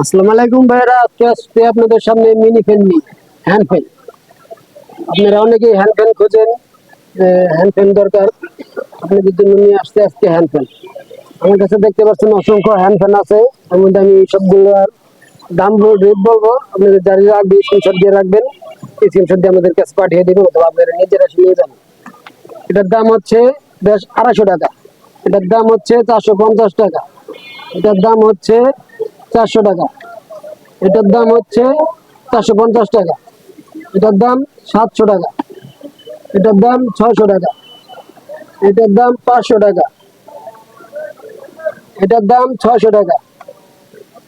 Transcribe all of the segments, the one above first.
আসসালামু আলাইকুম ভাইরা, আজকে আপনাদের সামনে মিনি ফ্যান নিয়ে হ্যান্ড ফ্যান আপনারা অনেকেই হ্যান্ড ফ্যান খোঁজেন হ্যান্ড ফ্যান দরকার। আপনাদের জন্য নিয়ে আসছে আজকে হ্যান্ড ফ্যান আমার কাছে দেখতে পাচ্ছেন অসংখ্য হ্যান্ড ফ্যান আছে, তার মধ্যে আমি সবগুলোর দাম রেট বলব। আপনাদের যারা রাখবে স্ক্রিনশট দিয়ে রাখবেন। স্ক্রিনশট দিয়ে আমাদের কাছে পাঠিয়ে দেবেন, অথবা আপনারা নিজেরা নিয়ে যাবেন। এটার দাম হচ্ছে বেশ আড়াইশো টাকা। এটার দাম হচ্ছে চারশো পঞ্চাশ টাকা। এটার দাম হচ্ছে চারশো টাকা। এটার দাম হচ্ছে চারশো পঞ্চাশ টাকা। এটার দাম সাতশো টাকা। এটার দাম ছয়শো টাকা। এটার দাম পাঁচশো টাকা। এটার দাম ছয়শো টাকা।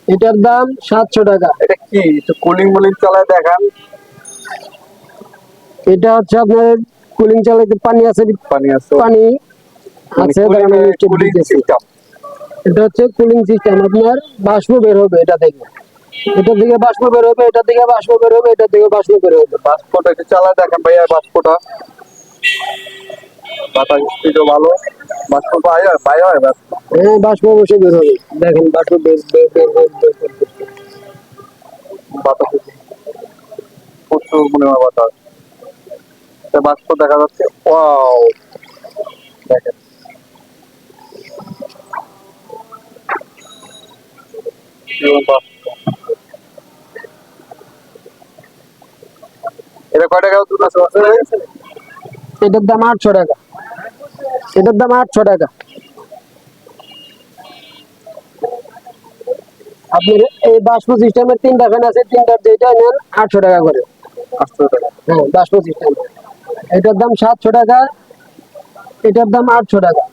এটার দাম সাতশো টাকা। এটা কি? কুলিং মুলিং চালায় দেখান। এটা হচ্ছে আপনার কুলিং চালাতে পানি আছে পানি আছে। পানি আছে আমি একটু কুলিং সিস্টেম এটা হচ্ছে কুলিং সিস্টেম আপনার বাষ্প বের হবে এটা থেকে। এটা থেকে বাষ্প বের হবে এটা থেকে বাষ্প বের হবে এটা থেকে বাষ্প বের হবে। পাসপোর্ট একটু চালায় দেখেন ভাইয়া পাসপোর্টটা বাতাস স্পিডও ভালো। পাসপোর্ট পাই হয় পাই হয় ব্যাস হ্যাঁ বাষ্প বসে বের হবে। দেখেন বাষ্প বের বের বের বের বাতাস প্রচুর হয় বাতাস বাষ্প দেখা যাচ্ছে। ওয়াও। দেখেন কীরকম বাষ্প। এটা কয় টাকা দুটো এটার দাম আটশো টাকা। এটার দাম আটশো টাকা। আপনার এই বাষ্প সিস্টেমের তিনটা ফ্যান আছে তিনটার যেটা নেন আটশো টাকা করে। আটশো টাকা। হ্যাঁ বাষ্প সিস্টেম। এটার দাম সাতশো টাকা এটার দাম আটশো টাকা।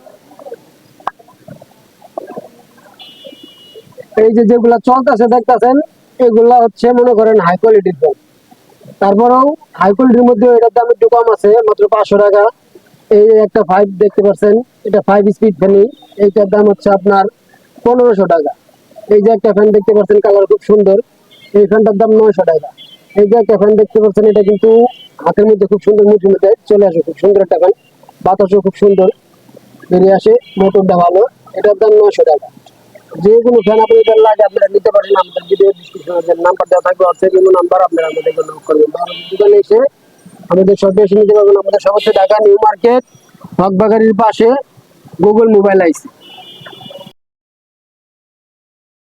এই যে যেগুলা চলতেছে, দেখতেছেন, এগুলা হচ্ছে মনে করেন হাই কোয়ালিটির ফোন তারপরেও হাই কোয়ালিটির মধ্যে এটার দাম একটু কম আছে, মাত্র পাঁচশো টাকা। এই একটা ফাইভ দেখতে পাচ্ছেন, এটা ফাইভ স্পিড ফ্যানি এইটার দাম হচ্ছে আপনার পনেরোশো টাকা। এই যে একটা ফ্যান দেখতে পাচ্ছেন কালার খুব সুন্দর, এই ফ্যানটার দাম নয়শো টাকা। এই যে একটা ফ্যান দেখতে পাচ্ছেন, এটা কিন্তু হাতের মধ্যে খুব সুন্দর মুঠির মধ্যে চলে আসে, খুব সুন্দর একটা ফ্যান বাতাসও খুব সুন্দর। বেরিয়ে আসে মোটরটা ভালো, এটার দাম নয়শো টাকা। যে কোনো ফ্যান আপনাদের লাগে আপনারা নিতে পারেন আমাদের ভিডিও ডিসক্রিপশনের নাম্বার দেওয়া থাকবে কোনো নাম্বার আপনারা আমাদেরকে করবেন দোকানে এসে আমাদের শপে এসে নিতে পারবেন। আমাদের সব হচ্ছে ঢাকা নিউ মার্কেট হকবাগারির পাশে গুগল মোবাইল আইসি